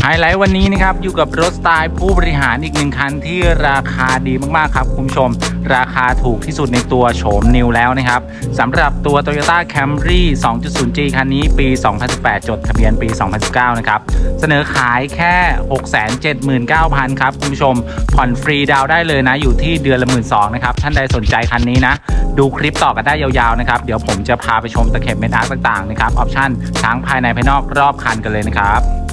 ไฮไลท์วันนี้นะครับ อยู่กับรถสไตล์ผู้บริหารอีกหนึ่งคันที่ราคาดีมากๆครับคุณผู้ชม ราคาถูกที่สุดในตัวโฉมนิวแล้วนะครับสำหรับตัว Toyota Camry 2.0G คันนี้ปี 2018 จดทะเบียนปี 2019 นะครับ เสนอขายแค่ 679,000 ครับคุณผู้ชม ผ่อนฟรีดาวได้เลยนะ อยู่ที่เดือนละ1 2 0 0นะครับ ท่านใดสนใจคันนี้นะ ดูคลิปต่อกันได้ยาวๆนะครับ เดี๋ยวผมจะพาไปชมตะเข็บเมทัลต่างๆนะครับ ออปชั่นทั้งภายในภายนอกรอบคันกันเลยนะครับ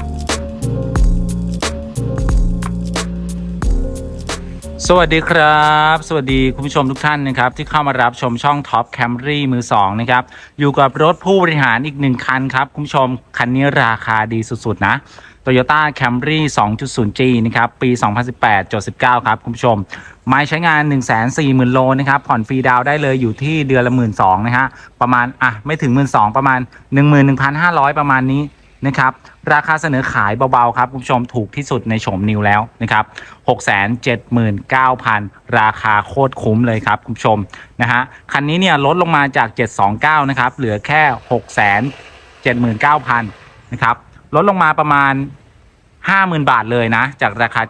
สวัสดีครับ สวัสดีคุณผู้ชมทุกท่านนะครับ ที่เข้ามารับชมช่อง Top Camry มือ2นะครับ อยู่กับรถผู้บริหารอีกหนึ่งคันครับ คุณผู้ชม คันนี้ราคาดีสุด ๆ นะ Toyota Camry 2.0G นะครับ ปี 2018จด19 ครับ คุณผู้ชมไม่ใช้งาน 140,000 โลนะครับ ผ่อนฟรีดาวได้เลยอยู่ที่เดือนละ 1 2 0 0 0นะฮะประมาณอะไม่ถึง 1 2 0 0 0ประมาณ 11,500 ประมาณนี้นะครับ ราคาเสนอขายเบาๆครับคุณผู้ชมถูกที่สุดในโฉมนิวแล้วนะครับ679,000 ราคาโคตรคุ้มเลยครับคุณผู้ชมนะฮะคันนี้เนี่ยลดลงมาจาก 729 นะครับ เหลือแค่ 679,000 นะครับลดลงมาประมาณ 50,000 บาทเลยนะ จากราคา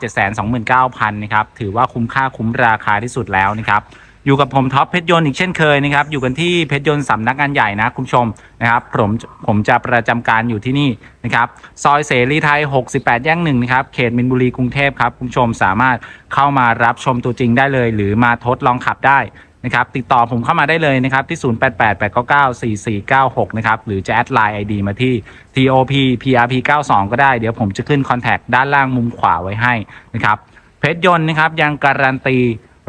729,000 นะครับ ถือว่าคุ้มค่าคุ้มราคาที่สุดแล้วนะครับ อยู่กับผมท็อปเพชรยนต์อีกเช่นเคยนะครับอยู่กันที่เพชรยนต์สำนักงานใหญ่นะคุณผู้ชมนะครับผมผมจะประจำการอยู่ที่นี่นะครับซอยเสรีไทย 68 แย่งหนึ่งนะครับเขตมินบุรีกรุงเทพครับคุณผู้ชมสามารถเข้ามารับชมตัวจริงได้เลย หรือมาทดลองขับได้นะครับติดต่อผมเข้ามาได้เลยนะครับที่ 0888994496 นะครับหรือจะแอดไลน์ ID มาที่ TOP PRP 92ก็ได้ เดี๋ยวผมจะขึ้นคอนแทคด้านล่างมุมขวาไว้ให้นะครับเพชรยนต์นะครับยังการันตี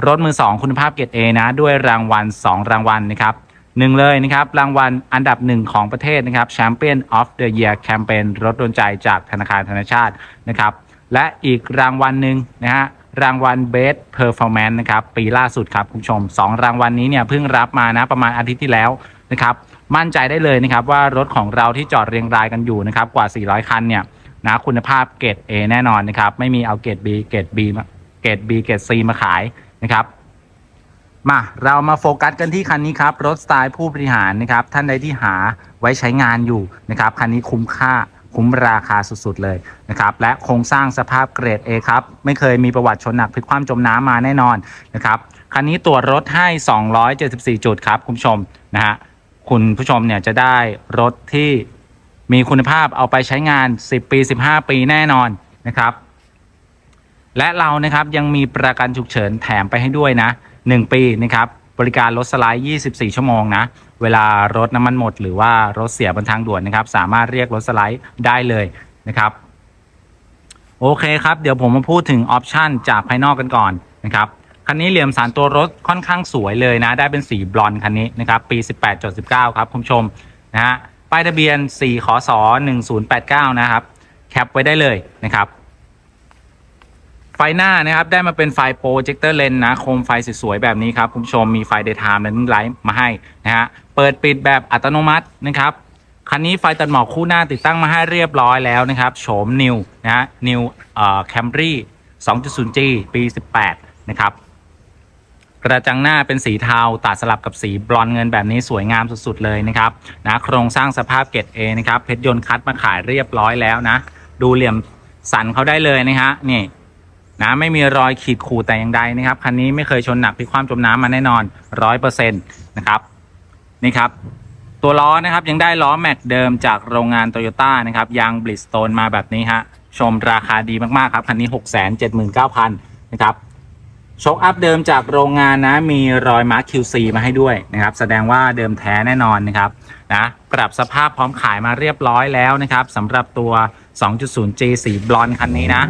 รถมือ 2 คุณภาพเกรด A นะ ด้วยรางวัล 2 รางวัลนะครับหนึ่งเลยนะครับ รางวัลอันดับหนึ่งของประเทศนะครับ Champion of the Year Campaign รถโดนใจจากธนาคารธนชาตินะครับ และอีกรางวัลหนึ่งนะฮะรางวัล Best Performance นะครับ ปีล่าสุดครับคุณผู้ชม 2 รางวัลนี้เนี่ยเพิ่งรับมานะประมาณอาทิตย์ที่แล้วนะครับ มั่นใจได้เลยนะครับว่ารถของเราที่จอดเรียงรายกันอยู่นะครับกว่า 400 คันเนี่ยนะคุณภาพเกรด A แน่นอนนะครับ ไม่มีเอาเกรด B เกรด B มาเกรด B เกรด C มาขาย นะครับ มาเรามาโฟกัสกันที่คันนี้ครับ รถสไตล์ผู้บริหารนะครับ ท่านใดที่หาไว้ใช้งานอยู่นะครับ คันนี้คุ้มค่าคุ้มราคาสุดๆเลยนะครับ และโครงสร้างสภาพเกรด A ครับ ไม่เคยมีประวัติชนหนักพลิกคว่ำจมน้ำมาแน่นอนนะครับ คันนี้ตรวจรถให้ 274 จุดครับ คุณผู้ชมนะฮะคุณผู้ชมเนี่ยจะได้รถที่มีคุณภาพเอาไปใช้งาน 10 ปี 15 ปีแน่นอนนะครับ และเรานะครับยังมีประกันฉุกเฉินแถมไปให้ด้วยนะ 1 ปีนะครับบริการรถสไลด์ 24 ชั่วโมงนะ เวลารถน้ำมันหมด หรือว่ารถเสียบนทางด่วนนะครับ สามารถเรียกรถสไลด์ได้เลยนะครับ โอเคครับ เดี๋ยวผมมาพูดถึงออปชันจากภายนอกกันก่อนนะครับ คันนี้เหลี่ยมสารตัวรถค่อนข้างสวยเลยนะ ได้เป็นสีบลอนด์คันนี้นะครับ ปี 18.19 ครับคุณผู้ชมนะฮะ ป้ายทะเบียน 4 ขอสอ1089 นะครับ แคปไว้ได้เลยนะครับ ไฟหน้านะครับได้มาเป็นไฟโปรเจคเตอร์เลนนะโคมไฟสวยๆแบบนี้ครับคุณผู้ชมมีไฟเดย์ไทม์และนุ่นไลท์มาให้นะฮะเปิดปิดแบบอัตโนมัตินะครับคันนี้ไฟตัดหมอกคู่หน้าติดตั้งมาให้เรียบร้อยแล้วนะครับโฉมนิวนะฮะนิวเอ่อแคมรี่ 2.0G ปี 18 นะครับกระจังหน้าเป็นสีเทาตัดสลับกับสีบลอนเงินแบบนี้สวยงามสุดๆเลยนะครับนะโครงสร้างสภาพเกรด A นะครับเพชรยนต์คัดมาขายเรียบร้อยแล้วนะ ดูเหลี่ยมสันเขาได้เลยนะฮะนี่ นะไม่มีรอยขีดข่แต่อย่างใดนะครับคันนี้ไม่เคยชนหนักพลิกคว่ำจมน้ำมาแน่นอนร้อยเปอร์เซ็นต์นะครับนี่ครับ ตัวล้อนะครับยังได้ล้อแม็กเดิมจากโรงงานโตโยต้านะครับยางบลิสโตนมาแบบนี้ฮะชมราคาดีมากๆครับคันนี้ 6 7 9 0 0 0นะครับโชคอัพเดิมจากโรงงานนะมีรอยมาร์ค QC มาให้ด้วยนะครับแสดงว่าเดิมแท้แน่นอนนะครับนะปรับสภาพพร้อมขายมาเรียบร้อยแล้วนะครับสำหรับตัว 2.0G สีบลอนด์คันนี้นะ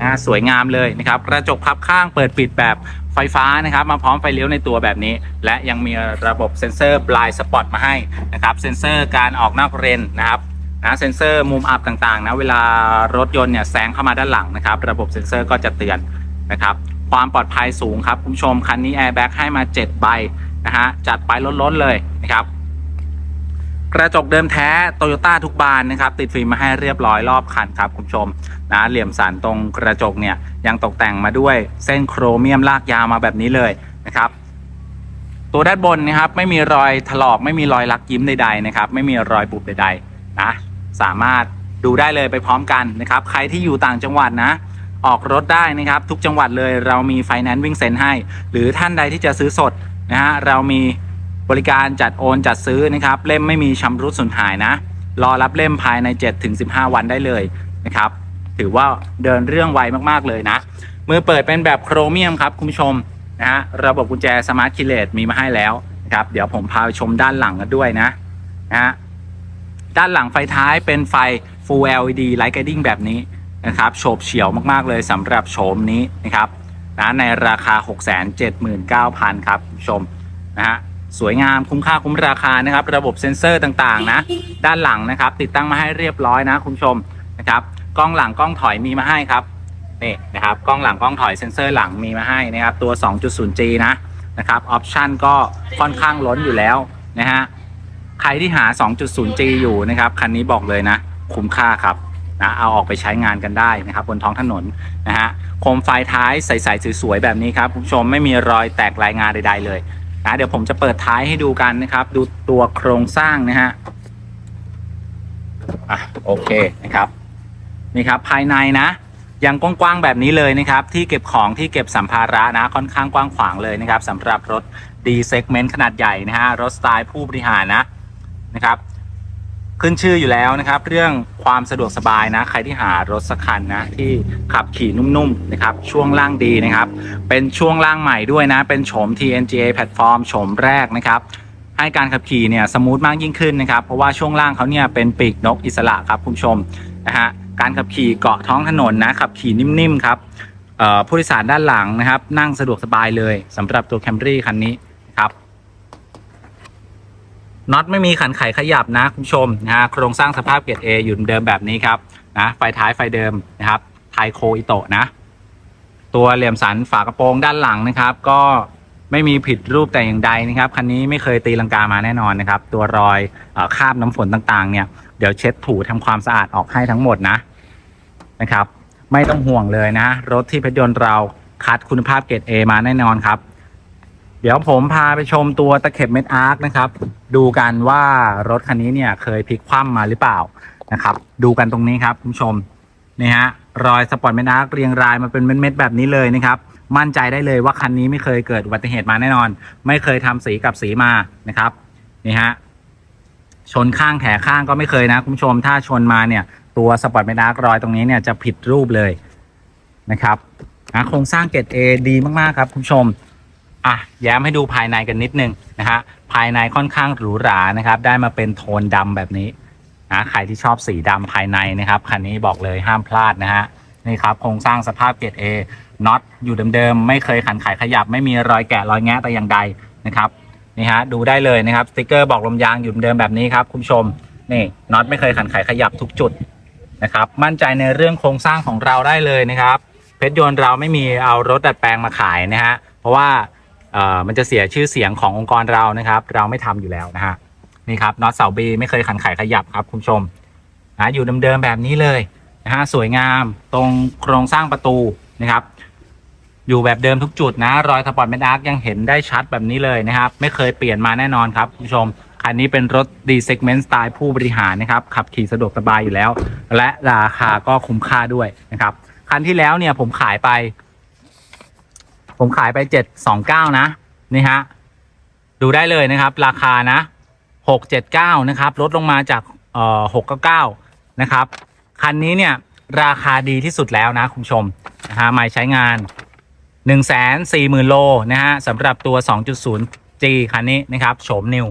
นะสวยงามเลยนะครับกระจกพับข้างเปิดปิดแบบไฟฟ้านะครับ มาพร้อมไฟเลี้ยวในตัวแบบนี้ และยังมีระบบเซ็นเซอร์บลายสปอตมาให้นะครับเซ็นเซอร์การออกนอกเลนนะครับนะเซ็นเซอร์มุมอับต่างๆนะเวลารถยนต์เนี่ยแซงเข้ามาด้านหลังนะครับ ระบบเซ็นเซอร์ก็จะเตือนนะครับความปลอดภัยสูงครับคุณผู้ชมคันนี้แอร์แบ็กให้มา 7 ใบนะฮะจัดไปล้นๆเลยนะครับ กระจกเดิมแท้โตโยต้าทุกบานนะครับ ติดฟิล์มมาให้เรียบร้อยรอบคันครับคุณผู้ชมนะเหลี่ยมสันตรงกระจกเนี่ยยังตกแต่งมาด้วยเส้นโครเมียมลากยาวมาแบบนี้เลยนะครับตัวด้านบนนะครับไม่มีรอยถลอกไม่มีรอยลักยิ้มใดๆนะครับไม่มีรอยบุบใดๆนะสามารถดูได้เลยไปพร้อมกันนะครับใครที่อยู่ต่างจังหวัดนะออกรถได้นะครับทุกจังหวัดเลยเรามีไฟแนนซ์วิ่งเซ็นให้ หรือท่านใดที่จะซื้อสดนะฮะเรามี บริการจัดโอนจัดซื้อนะครับ เล่มไม่มีชำรุดสูญหายนะ รอรับเล่มภายใน 7-15 วันได้เลยนะครับ ถือว่าเดินเรื่องไวมากๆเลยนะ มือเปิดเป็นแบบโครเมียมครับคุณผู้ชมนะฮะระบบกุญแจสมาร์ทคีเลตมีมาให้แล้วนะครับ เดี๋ยวผมพาไปชมด้านหลังกันด้วยนะนะฮะด้านหลังไฟท้ายเป็นไฟ Full LED Light Guiding แบบนี้นะครับโฉบเฉี่ยวมากๆเลยสำหรับโฉมนี้นะครับนะในราคา 679,000 ครับคุณผู้ชมนะฮะ สวยงามคุ้มค่าคุ้มราคานะครับ ระบบเซ็นเซอร์ต่างๆ นะ ด้านหลังนะครับ ติดตั้งมาให้เรียบร้อยนะคุณผู้ชมนะครับกล้องหลังกล้องถอยมีมาให้ครับนี่นะครับกล้องหลังกล้องถอยเซ็นเซอร์หลังมีมาให้นะครับตัว 2.0G นะนะครับออปชันก็ค่อนข้างล้นอยู่แล้วนะฮะใครที่หา 2.0G อยู่นะครับคันนี้บอกเลยนะ คุ้มค่าครับนะเอาออกไปใช้งานกันได้นะครับบนท้องถนนนะฮะโคมไฟท้ายใสๆสวยๆแบบนี้ครับคุณผู้ชมไม่มีรอยแตกรายงานใดๆเลย นะเดี๋ยวผมจะเปิดท้ายให้ดูกันนะครับ ดูตัวโครงสร้างนะฮะอะโอเคนะครับนี่ครับภายในนะยังกว้างๆแบบนี้เลยนะครับ ที่เก็บของที่เก็บสัมภาระนะค่อนข้างกว้างขวางเลยนะครับสำหรับรถ D segment ขนาดใหญ่นะฮะรถสไตล์ผู้บริหารนะนะครับ ขึ้นชื่ออยู่แล้วนะครับ เรื่องความสะดวกสบายนะ ใครที่หารถสักคันนะที่ขับขี่นุ่มๆนะครับ ช่วงล่างดีนะครับ เป็นช่วงล่างใหม่ด้วยนะ เป็นโฉม TNGA แพลตฟอร์มโฉมแรกนะครับให้การขับขี่เนี่ยสมูทมากยิ่งขึ้นนะครับ เพราะว่าช่วงล่างเขาเนี่ยเป็นปีกนกอิสระครับคุณผู้ชมนะฮะการขับขี่เกาะท้องถนนนะขับขี่นิ่มๆครับผู้โดยสารด้านหลังนะครับ นั่งสะดวกสบายเลยสำหรับตัว Camry คันนี้ น็อตไม่มีขันไขขยับนะคุณผู้ชมนะฮะโครงสร้างสภาพเกรด A อยู่เดิมแบบนี้ครับนะไฟท้ายไฟเดิมนะครับไทโคอิโตะนะ ตัวเหลี่ยมสันฝากระโปรงด้านหลังนะครับ ก็ไม่มีผิดรูปแต่อย่างใดนะครับคันนี้ไม่เคยตีลังกามาแน่นอนนะครับ ตัวรอยอคราบน้ำฝนต่างๆ เนี่ยเดี๋ยวเช็ดถูทำความสะอาดออกให้ทั้งหมดนะนะครับ ไม่ต้องห่วงเลยนะ รถที่เพชรยนต์เราคัดคุณภาพเกรด A มาแน่นอนครับ เดี๋ยวผมพาไปชมตัวตะเข็บเม็ดอาร์คนะครับ ดูกันว่ารถคันนี้เนี่ยเคยพลิกคว่ำมาหรือเปล่านะครับ ดูกันตรงนี้ครับคุณผู้ชมนี่ฮะรอยสปอร์ตเมนาร์กเรียงรายมาเป็นเม็ดๆแบบนี้เลยนะครับมั่นใจได้เลยว่าคันนี้ไม่เคยเกิดอุบัติเหตุมาแน่นอน ไม่เคยทำสีกับสีมานะครับนี่ฮะชนข้างแถข้างก็ไม่เคยนะคุณผู้ชมถ้าชนมาเนี่ย ตัวสปอร์ตเมนาร์กรอยตรงนี้เนี่ยจะผิดรูปเลยนะครับโครงสร้างเกรด A ดีมาก ๆ ครับคุณผู้ชม อะแย้มให้ดูภายในกันนิดนึงนะฮะภายในค่อนข้างหรูหรานะครับ ได้มาเป็นโทนดำแบบนี้นะใครที่ชอบสีดำภายในนะครับคันนี้บอกเลยห้ามพลาดนะฮะนี่ครับโครงสร้างสภาพเกรด A น็อตอยู่เดิมๆไม่เคยขันไขขยับ ไม่มีรอยแกะรอยแงะแต่อย่างใดนะครับนี่ฮะดูได้เลยนะครับสติกเกอร์บอกลมยางอยู่เดิมแบบนี้ครับคุณผู้ชมนี่น็อตไม่เคยขันไขขยับทุกจุดนะครับมั่นใจในเรื่องโครงสร้างของเราได้เลยนะครับ เพชรยนต์เราไม่มีเอารถดัดแปลงมาขายนะฮะเพราะว่า มันจะเสียชื่อเสียงขององค์กรเรานะครับ เราไม่ทำอยู่แล้วนะฮะนี่ครับน็อตเสาบีไม่เคยขันไขขยับครับคุณชมนะอยู่เดิมๆแบบนี้เลยนะฮะสวยงามตรงโครงสร้างประตูนะครับ อยู่แบบเดิมทุกจุดนะ รอยสปอร์ตเมนอาร์กยังเห็นได้ชัดแบบนี้เลยนะครับ ไม่เคยเปลี่ยนมาแน่นอนครับคุณผู้ชมคันนี้เป็นรถดีเซกเมนต์สไตล์ผู้บริหารนะครับ ขับขี่สะดวกสบายอยู่แล้ว และราคาก็คุ้มค่าด้วยนะครับ คันที่แล้วเนี่ยผมขายไป ผมขายไปเจ็ดสองเก้านะ นี่ฮะ ดูได้เลยนะครับ ราคานะหกเจ็ดเก้านะครับ ลดลงมาจากเอ่อหกเก้าเก้านะครับ คันนี้เนี่ยราคาดีที่สุดแล้วนะคุณผู้ชมนะฮะไม่ใช้งาน1นึ่งแสนสี่หมื่นโลนะฮะสำหรับตัว 2.0G คันนี้นะครับโฉมนิว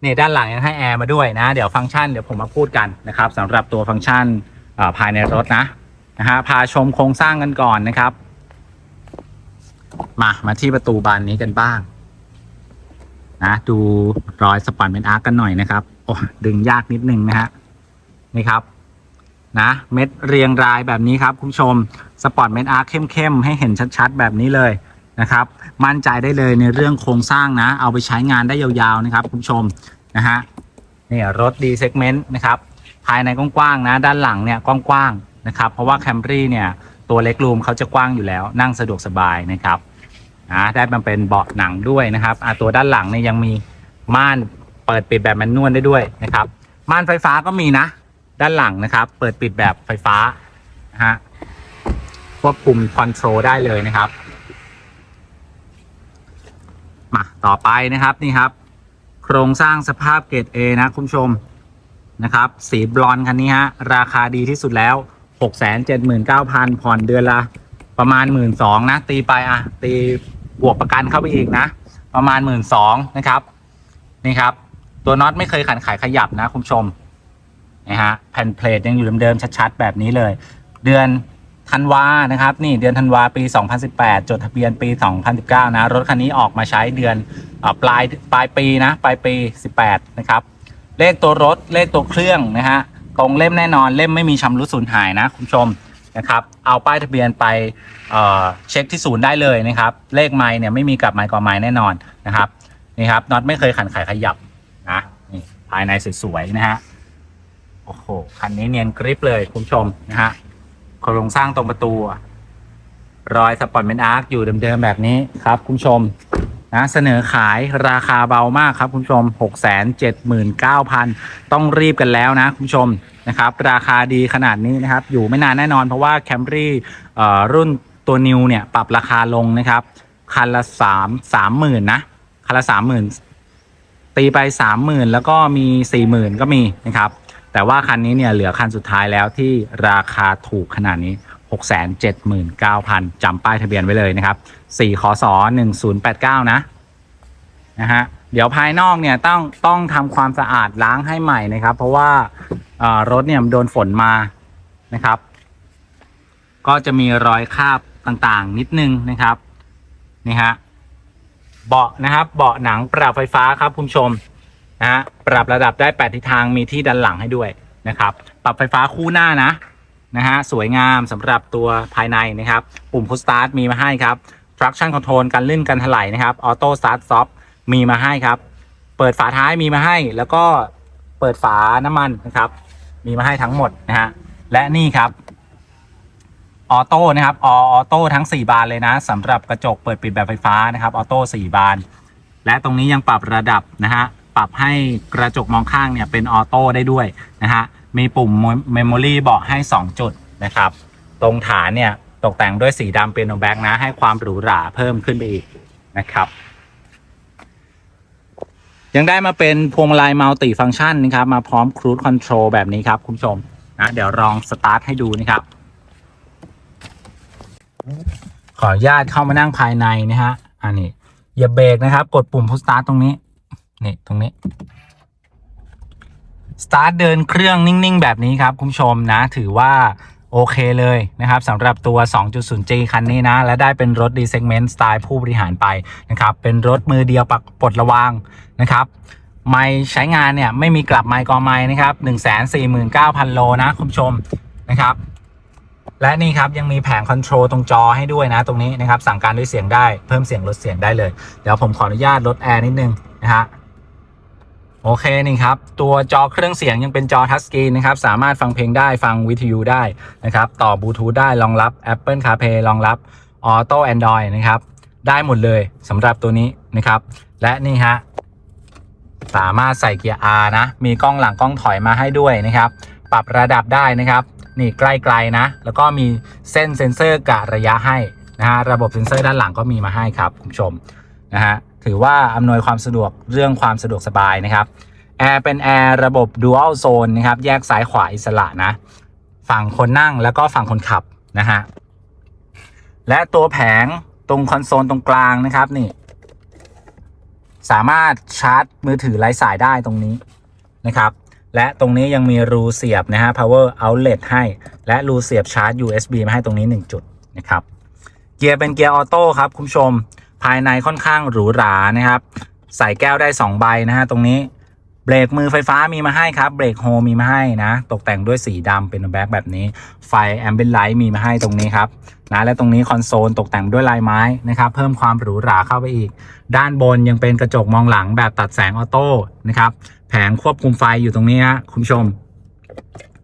เนี่ยด้านหลังยังให้แอร์มาด้วยนะ เดี๋ยวฟังก์ชันเดี๋ยวผมมาพูดกันนะครับสำหรับตัวฟังก์ชันเอ่อภายในรถนะนะฮะพาชมโครงสร้างกันก่อนนะครับ มา มาที่ประตูบานนี้กันบ้าง นะ ดูรอยสปอนเป็นอาร์กกันหน่อยนะครับ โอ้ดึงยากนิดนึงนะฮะ นี่ครับ นะ เม็ดเรียงรายแบบนี้ครับ คุณผู้ชม สปอร์ตเม็ดอาร์คเข้มๆ ให้เห็นชัดๆ แบบนี้เลยนะครับ มั่นใจได้เลยในเรื่องโครงสร้างนะ เอาไปใช้งานได้ยาวๆ นะครับ คุณผู้ชม นะฮะ นี่รถดีเซกเมนต์นะครับ ภายในกว้างๆ นะ ด้านหลังเนี่ยกว้างๆ นะครับ เพราะว่าแคมรี่เนี่ย ตัวเล็กรูมเขาจะกว้างอยู่แล้ว นั่งสะดวกสบายนะครับนะได้มันเป็นเบาะหนังด้วยนะครับอะตัวด้านหลังเนี่ยยังมีม่านเปิดปิดแบบแมนนวลได้ด้วยนะครับม่านไฟฟ้าก็มีนะ ด้านหลังนะครับ เปิดปิดแบบไฟฟ้านะฮะควบคุมคอนโทรลได้เลยนะครับมาต่อไปนะครับนี่ครับ โครงสร้างสภาพเกรด A นะคุณผู้ชมนะครับ สีบลอนคันนี้ฮะราคาดีที่สุดแล้ว 679,000ผ่อนเดือนละประมาณ1 2ื่นสองนะ ตีไปอะ ตีบวกประกันเข้าไปอีกนะ ประมาณ1 2ื่นสองนะครับ นี่ครับ ตัวน็อตไม่เคยขันขายขยับนะคุณผู้ชมนะฮะแผ่นเพลทยังอยู่เดิมๆชัดๆ แบบนี้เลย เดือนธันวานะครับ นี่เดือนธันวาปี 2018 จดทะเบียนปี 2019 นะ รถคันนี้ออกมาใช้เดือนอปลายปลายปีนะ ปลายปี 18 นะครับ เลขตัวรถเลขตัวเครื่องนะฮะ ตรงเล่มแน่นอนเล่มไม่มีชำรุดสูญหายนะคุณผู้ชมนะครับ เอาป้ายทะเบียนไปเเช็คที่ศูนย์ได้เลยนะครับ เลขไม้เนี่ยไม่มีกลับไม้ก่อไม้แน่นอนนะครับนี่ครับน็อตไม่เคยขันขายขยับนะนี่ภายในสวยๆนะฮะโอ้โหคันนี้เนียนกริปเลยคุณผู้ชมนะฮะโครงสร้างตรงประตู รอยสปอร์ตเมนอาร์คอยู่เดิมๆแบบนี้ครับคุณผู้ชม นะเสนอขายราคาเบามากครับคุณผู้ชม 679,000 ต้องรีบกันแล้วนะคุณผู้ชมนะครับ ราคาดีขนาดนี้นะครับ อยู่ไม่นานแน่นอนเพราะว่า Camry เอ่รุ่นตัวนิวเนี่ยปรับราคาลงนะครับ คันละ3 30,000นะ คันละ30,000ตีไป30,000แล้วก็มี40,000ก็มีนะครับ แต่ว่าคันนี้เนี่ยเหลือคันสุดท้ายแล้วที่ราคาถูกขนาดนี้ 679,000จำป้ายทะเบียนไว้เลยนะครับ4คศ1089 นะนะฮะเดี๋ยวภายนอกเนี่ยต้องต้องทำความสะอาดล้างให้ใหม่นะครับ เพราะว่ารถเนี่ยโดนฝนมานะครับ ก็จะมีรอยคราบต่างๆ นิดนึงนะครับนี่ฮะเบาะนะครับเบาะหนังปรับไฟฟ้าครับคุณผู้ชมนะฮะปรับระดับได้ 8 ทิศทางมีที่ดันหลังให้ด้วยนะครับ ปรับไฟฟ้าคู่หน้านะ นะฮะสวยงามสำหรับตัวภายในนะครับ ปุ่มพุชสตาร์ทมีมาให้ครับ traction control กันลื่นกันถลายนะครับ auto start stop มีมาให้ครับ เปิดฝาท้ายมีมาให้ แล้วก็เปิดฝาน้ำมันนะครับ มีมาให้ทั้งหมดนะฮะและนี่ครับออโต้นะครับออโต้ทั้ง 4 บานเลยนะสำหรับกระจกเปิดปิดแบบไฟฟ้านะครับออโต้4บาน และตรงนี้ยังปรับระดับนะฮะปรับให้กระจกมองข้างเนี่ยเป็นออโต้ได้ด้วยนะฮะ มีปุ่มเมมโมรี่บอกให้ 2 จุดนะครับ ตรงฐานเนี่ยตกแต่งด้วยสีดำเป็นโนแบ็กนะ ให้ความหรูหราเพิ่มขึ้นไปอีกนะครับ ยังได้มาเป็นพวงมาลัยมัลติฟัง c t ชันนะครับ มาพร้อมครู i คอนโทรลแบบนี้ครับ คุณผู้ชมนะเดี๋ยวลองสตาร์ทให้ดูนะครับ ขออนุญาตเข้ามานั่งภายในนะฮะอันนี้อย่าเบรกนะครับ กดปุ่มพุชสตาร์ทตรงนี้ นี่ตรงนี้ สตาร์ทเดินเครื่องนิ่ง ๆ แบบนี้ครับ คุณผู้ชมนะ ถือว่าโอเคเลยนะครับสำหรับตัว 2.0G คันนี้นะ และได้เป็นรถดีเซกเมนต์สไตล์ผู้บริหารไปนะครับ เป็นรถมือเดียวปักปลดระวางนะครับไม่ใช้งานเนี่ย ไม่มีกลับไมค์กอไม้นะครับ 149,000 โลนะ คุณผู้ชมนะครับ และนี่ครับ ยังมีแผงคอนโทรลตรงจอให้ด้วยนะ ตรงนี้นะครับ สั่งการด้วยเสียงได้เพิ่มเสียงลดเสียงได้เลย เดี๋ยวผมขออนุญาตลดแอร์นิดนึงนะฮะ โอเคนี่ครับ ตัวจอเครื่องเสียงยังเป็นจอทัชสกรีนนะครับ สามารถฟังเพลงได้ฟังวิทยุได้นะครับ ต่อบลูทูธได้รองรับ Apple CarPlay รองรับ Auto Android นะครับ ได้หมดเลยสำหรับตัวนี้นะครับ และนี่ฮะสามารถใส่เกียร์ R นะ มีกล้องหลังกล้องถอยมาให้ด้วยนะครับ ปรับระดับได้นะครับ นี่ใกล้ๆนะ แล้วก็มีเส้นเซ็นเซอร์กะระยะให้นะฮะ ระบบเซ็นเซอร์ด้านหลังก็มีมาให้ครับคุณผู้ชมนะฮะ ถือว่าอำนวยความสะดวกเรื่องความสะดวกสบายนะครับแอร์เป็นแอร์ระบบ Dual Zone นะครับ แยกซ้ายขวาอิสระนะ ฝั่งคนนั่งแล้วก็ฝั่งคนขับนะฮะ และตัวแผงตรงคอนโซลตรงกลางนะครับนี่ สามารถชาร์จมือถือไร้สายได้ตรงนี้นะครับ และตรงนี้ยังมีรูเสียบนะฮะ power outlet ให้ และรูเสียบชาร์จ USB มาให้ตรงนี้ 1 จุดนะครับ เกียร์เป็นเกียร์ออโต้ครับคุณผู้ชม ภายในค่อนข้างหรูหรานะครับ ใส่แก้วได้ 2 ใบนะฮะตรงนี้เบรกมือไฟฟ้ามีมาให้ครับ เบรกโฮมีมาให้นะ ตกแต่งด้วยสีดำเป็นแบ็คแบบนี้ ไฟแอมเบนไลท์มีมาให้ตรงนี้ครับนะและตรงนี้คอนโซลตกแต่งด้วยลายไม้นะครับ เพิ่มความหรูหราเข้าไปอีก ด้านบนยังเป็นกระจกมองหลังแบบตัดแสงออโต้นะครับ แผงควบคุมไฟอยู่ตรงนี้ฮะคุณผู้ชม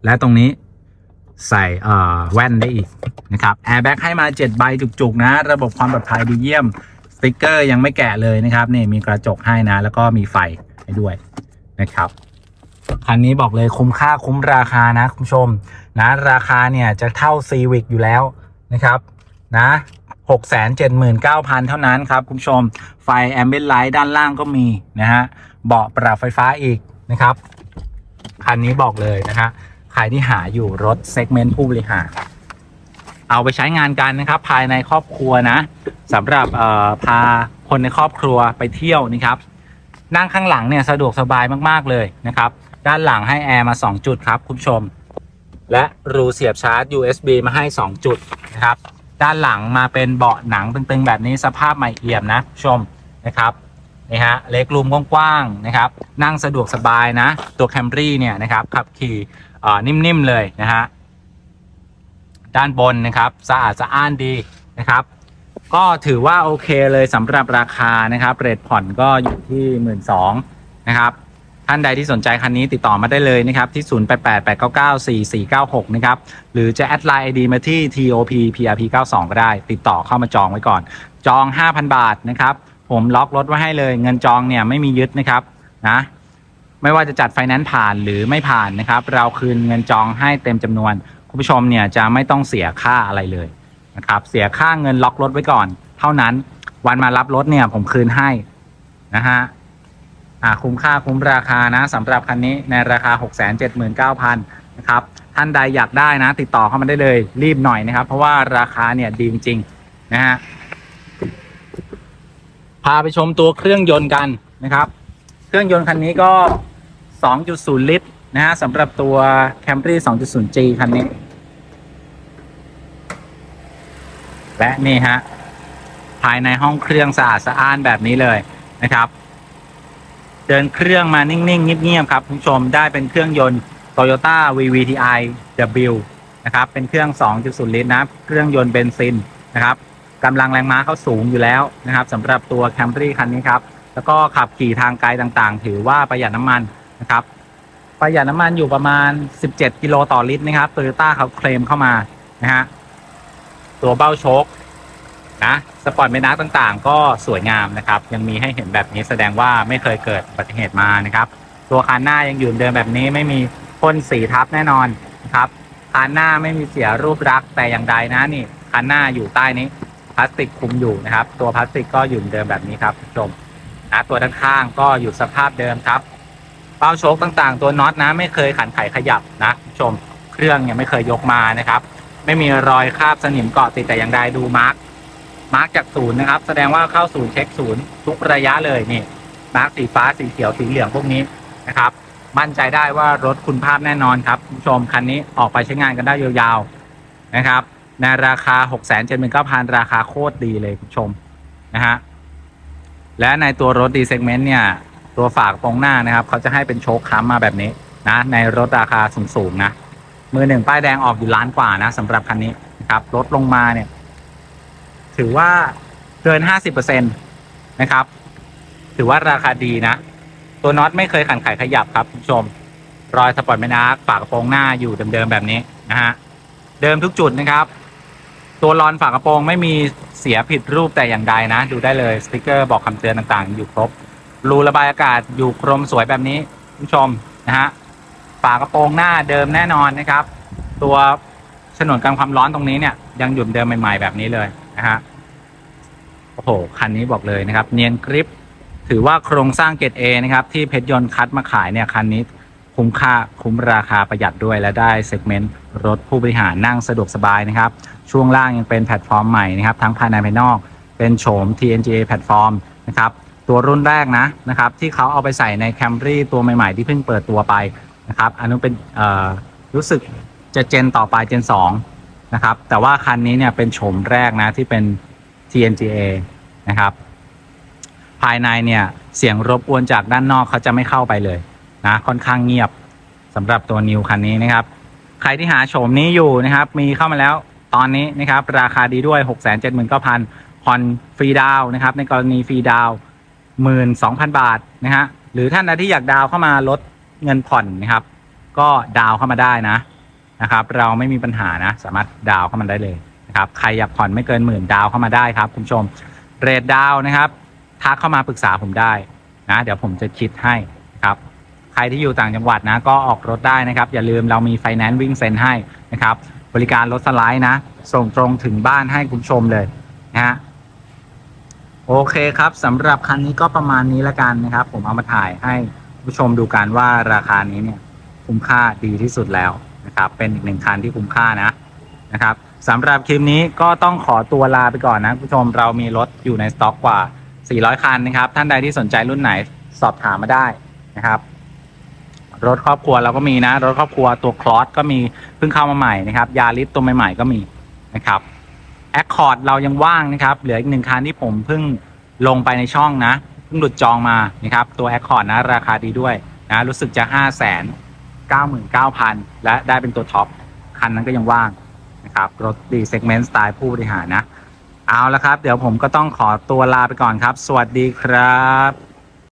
และตรงนี้ใส่เอ่อแว่นได้อีกนะครับแอร์แบ็กให้มา 7 ใบจุกๆ นะ ระบบความปลอดภัยดีเยี่ยม ติกเกอร์ยังไม่แกะเลยนะครับนี่มีกระจกให้นะ แล้วก็มีไฟให้ด้วยนะครับคันนี้บอกเลยคุ้มค่าคุ้มราคานะคุณผู้ชม นะ ราคาเนี่ยจะเท่า Civic อยู่แล้วนะครับ นะ679,000เก้าพันเท่านั้นครับคุณผู้ชม ไฟแอมเบ t ไลท์ด้านล่างก็มีนะฮะเบาะปรับไฟฟ้าอีกนะครับ คันนี้บอกเลยนะฮะใครที่หาอยู่รถเซกเมนต์ผู้บริหาร เอาไปใช้งานกันนะครับ ภายในครอบครัวนะสำหรับพาคนในครอบครัวไปเที่ยวนะครับ นั่งข้างหลังเนี่ยสะดวกสบายมากๆเลยนะครับ ด้านหลังให้แอร์มา 2 จุดครับคุณผู้ชม และรูเสียบชาร์จ USB มาให้ 2 จุดนะครับ ด้านหลังมาเป็นเบาะหนังตึงๆ แบบนี้สภาพใหม่เอี่ยมนะชมนะครับนี่ฮะเล็กรูมกว้างๆนะครับ นั่งสะดวกสบายนะ ตัวแคมรี่เนี่ยนะครับขับขี่นิ่มๆเลยนะฮะ ด้านบนนะครับสะอาดสะอ้านดีนะครับ ก็ถือว่าโอเคเลยสำหรับราคานะครับเรทผ่อนก็อยู่ที่ 1 2ื่นนะครับท่านใดที่สนใจคันนี้ติดต่อมาได้เลยนะครับที่ 0888994496 นะครับหรือจะแอดไลน์ ID มาที่ TOP PRP 92ก็ได้ ติดต่อเข้ามาจองไว้ก่อน จอง 5,000 บาทนะครับผมล็อกรถไว้ให้เลยเงินจองเนี่ยไม่มียึดนะครับนะไม่ว่าจะจัดไฟแนนซ์ผ่านหรือไม่ผ่านนะครับ เราคืนเงินจองให้เต็มจำนวน คุณผู้ชมเนี่ยจะไม่ต้องเสียค่าอะไรเลยนะครับ เสียค่าเงินล็อกรถไว้ก่อน เท่านั้นวันมารับรถเนี่ยผมคืนให้นะฮะอ่าคุ้มค่าคุ้มราคานะสำหรับคันนี้ในราคา 679,000นะครับท่านใดอยากได้นะ ติดต่อเข้ามาได้เลยรีบหน่อยนะครับ เพราะว่าราคาเนี่ยดีจริงๆนะฮะพาไปชมตัวเครื่องยนต์กันนะครับ เครื่องยนต์คันนี้ก็ 2.0 ลิตรนะฮะสำหรับตัว Camry 2.0G คันนี้ และนี่ฮะภายในห้องเครื่องสะอาดสะอ้านแบบนี้เลยนะครับ เดินเครื่องมานิ่งๆเงียบๆครับคุณผู้ชมได้เป็นเครื่องยนต์ Toyota VVTi W นะครับ เป็นเครื่อง 2.0 ลิตรนะเครื่องยนต์เบนซินนะครับกำลังแรงม้าเขาสูงอยู่แล้วนะครับสำหรับตัว Camry คันนี้ครับ แล้วก็ขับขี่ทางไกลต่างๆ ถือว่าประหยัดน้ำมันนะครับประหยัดน้ำมันอยู่ประมาณ 17 กิโลต่อลิตรนะครับโตโยต้าเขาเคลมเข้ามานะฮะ ตัวเบ้าโชคนะสปอร์ตเมนักต่างๆ ก็สวยงามนะครับ ยังมีให้เห็นแบบนี้แสดงว่าไม่เคยเกิดอุบัติเหตุมานะครับ ตัวคันหน้ายังอยู่เดิมแบบนี้ไม่มีพ่นสีทับแน่นอนนะครับคันหน้าไม่มีเสียรูปลักษ์แต่อย่างใดนะนี่คันหน้าอยู่ใต้นี้พลาสติกคุมอยู่นะครับ ตัวพลาสติกก็อยู่เดิมแบบนี้ครับคุณผู้ชมนะตัวด้านข้างก็อยู่สภาพเดิมครับเป้าโชคต่างๆ ตัวน็อตนะ ไม่เคยขันไขขยับนะคุณผู้ชมเครื่องยังไม่เคยยกมานะครับ ไม่มีรอยคราบสนิมเกาะติดแต่อย่างใดดูมาร์กมาร์กจากศูนย์นะครับ แสดงว่าเข้าศูนย์เช็คศูนย์ทุกระยะเลยนี่มาร์กสีฟ้าสีเขียวสีเหลืองพวกนี้นะครับ มั่นใจได้ว่ารถคุณภาพแน่นอนครับคุณผู้ชมคันนี้ออกไปใช้งานกันได้ยาวๆนะครับ ในราคา 6 7 9 0 0 0 ราคาโคตรดีเลยคุณผู้ชมนะฮะและในตัวรถดีเซกเมนต์เนี่ยตัวฝากตรงหน้านะครับ เขาจะให้เป็นโชคค้ำมาแบบนี้นะในรถราคาสูงๆนะ มือหนึ่งป้ายแดงออกอยู่ล้านกว่านะสำหรับคันนี้นะครับลดลงมาเนี่ย ถือว่าเกิน50%นตนะครับ ถือว่าราคาดีนะ ตัวน็อตไม่เคยขันไขขยับครับคุณผู้ชม รอยสปอร์ตไม่นักฝากระโปรงหน้าอยู่เดิมๆแบบนี้นะฮะเดิมทุกจุดนะครับ ตัวรอนฝากระโปรงไม่มีเสียผิดรูปแต่อย่างใดนะ ดูได้เลยสติกเกอร์บอกคำเตือนต่างๆ อยู่ครบรูระบายอากาศอยู่กรมสวยแบบนี้คุณผู้ชมนะฮะ ฝากระโปรงหน้าเดิมแน่นอนนะครับ ตัวฉนวนกันความร้อนตรงนี้เนี่ยยังอยู่เดิมใหม่ๆแบบนี้เลยนะฮะโอ้โหคันนี้บอกเลยนะครับ เนียนกริป ถือว่าโครงสร้างเกรด A นะครับ ที่เพชรยนต์คัดมาขายเนี่ยคันนี้คุ้มค่าคุ้มราคาประหยัดด้วยและได้เซกเมนต์รถผู้บริหารนั่งสะดวกสบายนะครับ ช่วงล่างยังเป็นแพลตฟอร์มใหม่นะครับ ทั้งภายในภายนอก เป็นโฉม TNGA แพลตฟอร์มนะครับ ตัวรุ่นแรกนะนะครับ ที่เขาเอาไปใส่ใน Camry ตัวใหม่ ๆ ที่เพิ่งเปิดตัวไป นะครับอันนู้นเป็นรู้สึกจะเจนต่อไปเจน2นะครับ แต่ว่าคันนี้เนี่ยเป็นโฉมแรกนะที่เป็น TNGA นะครับ ภายในเนี่ยเสียงรบกวนจากด้านนอกเขาจะไม่เข้าไปเลยนะค่อนข้างเงียบสำหรับตัวนิวคันนี้นะครับ ใครที่หาโฉมนี้อยู่นะครับ มีเข้ามาแล้วตอนนี้นะครับ ราคาดีด้วย 6 7 9 0 0 0ผ่อนฟรีดาวนะครับ ในกรณีฟรีดาว 12,000 บาทนะฮะหรือท่านใดที่อยากดาวเข้ามาลด เงินผ่อนนะครับ ก็ดาวเข้ามาได้นะนะครับ เราไม่มีปัญหานะ สามารถดาวเข้ามาได้เลยนะครับ ใครอยากผ่อนไม่เกินหมื่นดาวเข้ามาได้ครับ คุณผู้ชมเรทดาวน์นะครับทักเข้ามาปรึกษาผมได้นะ เดี๋ยวผมจะคิดให้นะครับ ใครที่อยู่ต่างจังหวัดนะ ก็ออกรถได้นะครับ อย่าลืมเรามีไฟแนนซ์วิ่งเซ็นให้นะครับ บริการรถสไลด์นะ ส่งตรงถึงบ้านให้คุณผู้ชมเลยนะฮะโอเคครับสำหรับคันนี้ก็ประมาณนี้ละกันนะครับ ผมเอามาถ่ายให้ ผู้ชมดูกันว่าราคานี้เนี่ยคุ้มค่าดีที่สุดแล้วนะครับ เป็นอีกหนึ่งคันที่คุ้มค่านะนะครับสำหรับคลิปนี้ก็ต้องขอตัวลาไปก่อนนะผู้ชมเรามีรถอยู่ในสต็อกกว่า 400 คันนะครับ ท่านใดที่สนใจรุ่นไหนสอบถามมาได้นะครับ รถครอบครัวเราก็มีนะ รถครอบครัวตัวคลอสก็มีเพิ่งเข้ามาใหม่นะครับ ยาริสตัวใหม่ๆก็มีนะครับแอคคอร์ดเรายังว่างนะครับ เหลืออีกหนึ่งคันที่ผมเพิ่งลงไปในช่องนะ พิ่งหลุดจองมานะครับตัวแอคคอร์ดนะราคาดีด้วยนะรู้สึกจะ 5 99,000 และได้เป็นตัวท็อป คันนั้นก็ยังว่างนะครับรถดีเซกเมนต์สไตล์ผู้บริหารนะ เอาละครับ เดี๋ยวผมก็ต้องขอตัวลาไปก่อนครับ สวัสดีครับ